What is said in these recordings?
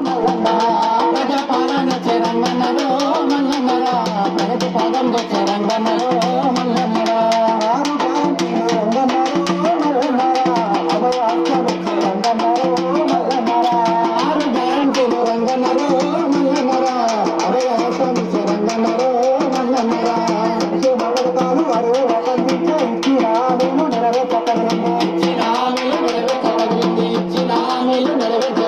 ప్రజాపాలన చెరంగన్నలో మల్లన్నరా ప్రగతి పదంలో చెరంగన్నలో మల్లన్నరా హామీలు నెరవేర్చారు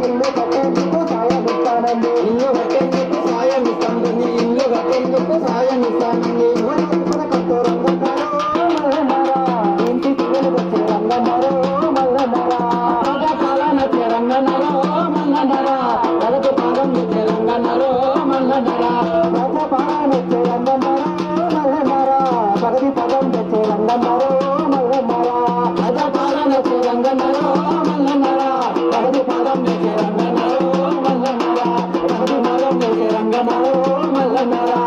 ఇల్లు కట్టేందుకు సాయం ఇస్తానండి ఇల్లు కట్టేందుకు సాయం ఇస్తానండి ఇల్లు కట్టేందుకు సాయం ఇస్తానండి కొత్త రంగమారో మల్లమారా ఇంటి పిల్లలు వచ్చే రంగమారో మల్లమారా కాలం వచ్చే రంగనారో మల్లనారా వరకు పాదం వచ్చే రంగనారో మల్లనారా రంగమలో మల్లనరా